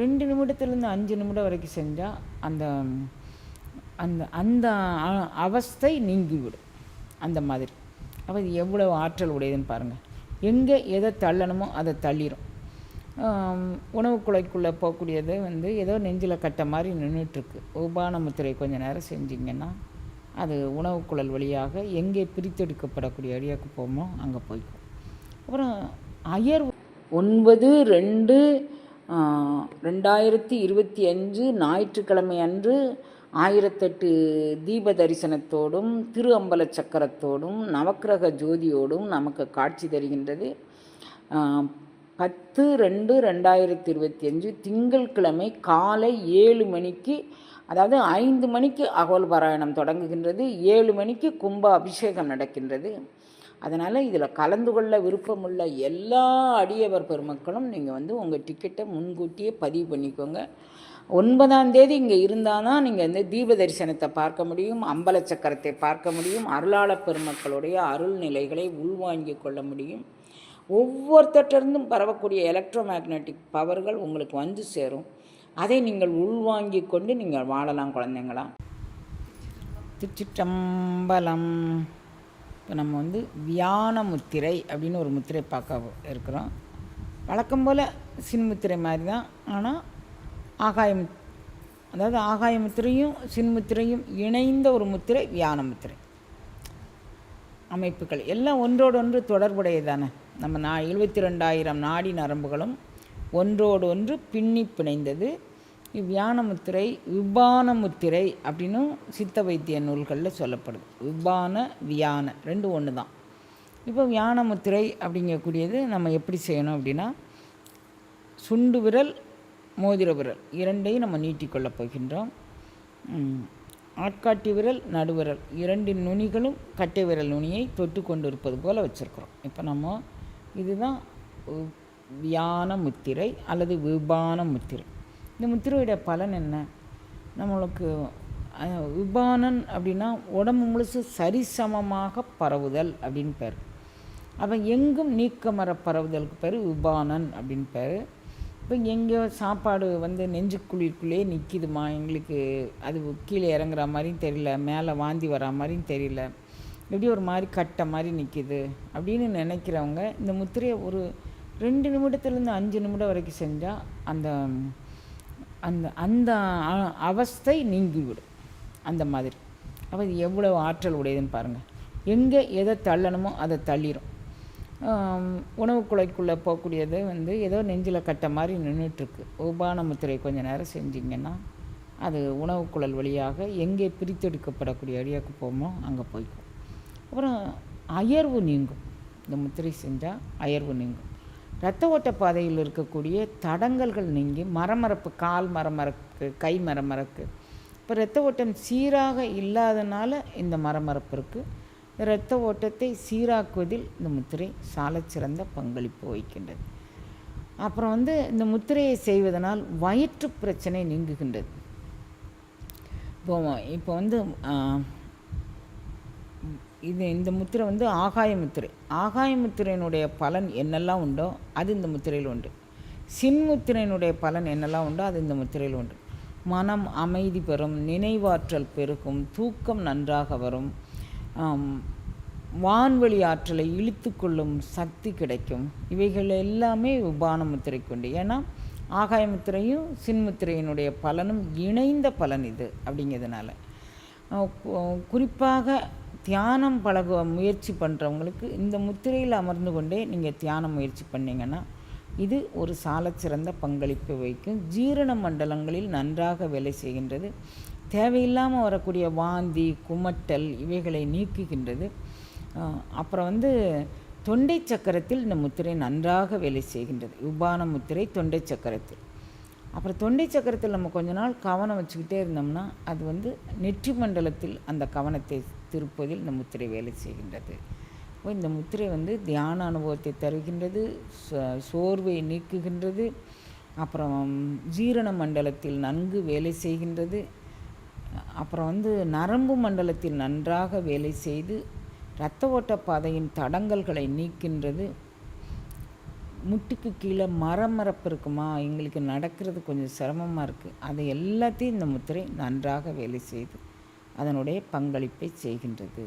ரெண்டு நிமிடத்துலேருந்து அஞ்சு நிமிடம் வரைக்கும் செஞ்சால் அந்த அந்த அந்த அவஸ்தை நீங்கிவிடும். அந்த மாதிரி. அப்போ இது எவ்வளோ ஆற்றல் உடையதுன்னு பாருங்கள் எங்கே எதை தள்ளணுமோ அதை தள்ளிடும் உணவு குழைக்குள்ளே போகக்கூடியது வந்து ஏதோ நெஞ்சில் கட்ட மாதிரி நின்றுட்டுருக்கு உபான முத்திரை கொஞ்ச நேரம் செஞ்சிங்கன்னா அது உணவு குழல் வழியாக எங்கே பிரித்தெடுக்கப்படக்கூடிய வழியாக போமோ அங்கே போய்க்கும். அப்புறம் அயர் ஒன்பது ரெண்டு ரெண்டாயிரத்தி இருபத்தி அஞ்சு ஞாயிற்றுக்கிழமை அன்று ஆயிரத்தெட்டு தீப தரிசனத்தோடும் திரு அம்பல சக்கரத்தோடும் நவக்கிரக ஜோதியோடும் நமக்கு காட்சி தருகின்றது. பத்து ரெண்டு ரெண்டாயிரத்தி இருபத்தி அஞ்சு திங்கள் கிழமை காலை ஏழு மணிக்கு அதாவது ஐந்து மணிக்கு அகோல் பாராயணம் தொடங்குகின்றது. ஏழு மணிக்கு கும்ப அபிஷேகம் நடக்கின்றது. அதனால் இதில் கலந்து கொள்ள விருப்பமுள்ள எல்லா அடியவர் பெருமக்களும் நீங்கள் வந்து உங்கள் டிக்கெட்டை முன்கூட்டியே பதிவு பண்ணிக்கோங்க. ஒன்பதாம் தேதி இங்கே இருந்தால் தான் நீங்கள் வந்து தீப தரிசனத்தை பார்க்க முடியும் அம்பல சக்கரத்தை பார்க்க முடியும் அருளாளப் பெருமக்களுடைய அருள் நிலைகளை உள்வாங்கிக் கொள்ள முடியும். ஒவ்வொருத்தட்டிருந்தும் பரவக்கூடிய எலக்ட்ரோ மேக்னெட்டிக் பவர்கள் உங்களுக்கு வந்து சேரும். அதை நீங்கள் உள்வாங்கி கொண்டு நீங்கள் வாழலாம் குழந்தைங்களா. திருச்சிற்றம்பலம். இப்போ நம்ம வந்து வியான முத்திரை அப்படின்னு ஒரு முத்திரை பார்க்க இருக்கிறோம். வழக்கம் போல் சின்முத்திரை மாதிரி தான். ஆனால் ஆகாய அதாவது ஆகாய முத்திரையும் சின்முத்திரையும் இணைந்த ஒரு முத்திரை வியான முத்திரை. அமைப்புகள் எல்லாம் ஒன்றோடொன்று தொடர்புடையதானே. நம்ம நா எழுபத்தி ரெண்டாயிரம் நாடி நரம்புகளும் ஒன்றோடு ஒன்று பின்னி பிணைந்தது. வியானமுத்திரை விபானமுத்திரை விபான முத்திரை அப்படின்னும் சித்த வைத்திய நூல்களில் சொல்லப்படுது. விபான வியான ரெண்டு ஒன்று தான் இப்போ வியானமுத்திரை அப்படிங்கக்கூடியது நம்ம எப்படி செய்யணும் அப்படின்னா சுண்டு விரல் மோதிர விரல் இரண்டையும் நம்ம நீட்டிக்கொள்ளப் போகின்றோம். ஆட்காட்டி விரல் நடுவிரல் இரண்டின் நுனிகளும் கட்டை விரல் நுனியை தொட்டு கொண்டு இருப்பது போல் வச்சுருக்குறோம். இப்போ நம்ம இதுதான் வியான முத்திரை அல்லது விபான முத்திரை இந்த முத்திரையுடைய பலன் என்ன? நம்மளுக்கு விபானன் அப்படின்னா உடம்பு முழுசு சரிசமமாக பரவுதல் அப்படின்னு பேர். அப்போ எங்கும் நீக்கமர பரவுதலுக்கு பேர் விபானன் அப்படின்னு பேர். இப்போ எங்கேயோ சாப்பாடு வந்து நெஞ்சுக்குழிக்குள்ளேயே நிற்கிதுமா எங்களுக்கு அது கீழே இறங்குற மாதிரியும் தெரியல மேலே வாந்தி வரா மாதிரியும் தெரியல. எப்படி ஒரு மாதிரி கட்ட மாதிரி நிற்கிது அப்படின்னு நினைக்கிறவங்க இந்த முத்திரையை ஒரு ரெண்டு நிமிடத்துலேருந்து அஞ்சு நிமிடம் வரைக்கும் செஞ்சால் அந்த அந்த அந்த அவஸ்தை நீங்கிவிடும். அந்த மாதிரி. அப்போ இது எவ்வளோ ஆற்றல் உடையதுன்னு பாருங்கள் எங்கே எதை தள்ளணுமோ அதை தள்ளிடும் உணவு குழைக்குள்ளே போகக்கூடியது வந்து ஏதோ நெஞ்சில் கட்ட மாதிரி நின்றுட்டுருக்கு உபான முத்திரை கொஞ்ச நேரம் செஞ்சிங்கன்னா அது உணவு குழல் வழியாக எங்கே பிரித்தெடுக்கப்படக்கூடிய வழியாக போமோ அங்கே போய்க்கும். அப்புறம் அயர்வு நீங்கும். இந்த முத்திரை செஞ்சால் அயர்வு நீங்கும். இரத்த ஓட்ட பாதையில் இருக்கக்கூடிய தடங்கல்கள் நீங்கி மரமரப்பு கால் மரமரக்கு கை மரமரக்கு இப்போ இரத்த ஓட்டம் சீராக இல்லாதனால இந்த மரமரப்பு இருக்குது இரத்த ஓட்டத்தை சீராக்குவதில் இந்த முத்திரை சாலச்சிறந்த பங்களிப்பு வகிக்கின்றது. அப்புறம் வந்து இந்த முத்திரையை செய்வதனால் வயிற்று பிரச்சனை நீங்குகின்றது. இப்போ இப்போ வந்து இது இந்த முத்திரை வந்து ஆகாய முத்திரை. ஆகாய முத்திரையினுடைய பலன் என்னெல்லாம் உண்டோ அது இந்த முத்திரையில் உண்டு. சின்முத்திரையினுடைய பலன் என்னெல்லாம் உண்டோ அது இந்த முத்திரையில் உண்டு. மனம் அமைதி பெறும் நினைவாற்றல் பெருகும் தூக்கம் நன்றாக வரும் வான்வழி வான்வெளி ஆற்றலை இழுத்து கொள்ளும் சக்தி கிடைக்கும். இவைகள் எல்லாமே உபான முத்திரைக்கு உண்டு. ஏன்னா ஆகாய முத்திரையும் சின்முத்திரையினுடைய பலனும் இணைந்த பலன் இது அப்படிங்கிறதுனால. குறிப்பாக தியானம் பழக முயற்சி பண்ணுறவங்களுக்கு இந்த முத்திரையில் அமர்ந்து கொண்டே நீங்கள் தியானம் முயற்சி பண்ணிங்கன்னா இது ஒரு சாலச்சிறந்த பங்களிப்பு வைக்கும் ஜீரண மண்டலங்களில் நன்றாக வேலை செய்கின்றது. தேவையில்லாமல் வரக்கூடிய வாந்தி குமட்டல் இவைகளை நீக்குகின்றது. அப்புறம் வந்து தொண்டை சக்கரத்தில் இந்த முத்திரை நன்றாக வேலை செய்கின்றது. உபான முத்திரை தொண்டை சக்கரத்தில். அப்புறம் தொண்டை சக்கரத்தில் நம்ம கொஞ்ச நாள் கவனம் வச்சுக்கிட்டே இருந்தோம்னா அது வந்து நெற்றி மண்டலத்தில் அந்த கவனத்தை திருப்பதில் இந்த முத்திரை வேலை செய்கின்றது. இந்த முத்திரை வந்து தியான அனுபவத்தை தருகின்றது ச- சோர்வை நீக்குகின்றது அப்புறம் ஜீரண மண்டலத்தில் நன்கு வேலை செய்கின்றது அப்புறம் வந்து நரம்பு மண்டலத்தில் நன்றாக வேலை செய்து இரத்த ஓட்ட பாதையின் தடங்கல்களை நீக்கின்றது. முட்டுக்கு கீழே மரமரப்பு இருக்குமா எங்களுக்கு நடக்கிறது கொஞ்சம் சிரமமாக இருக்குது அதை எல்லாத்தையும் இந்த முத்திரை நன்றாக வேலை செய்து அதனுடைய பங்களிப்பை செய்கின்றது.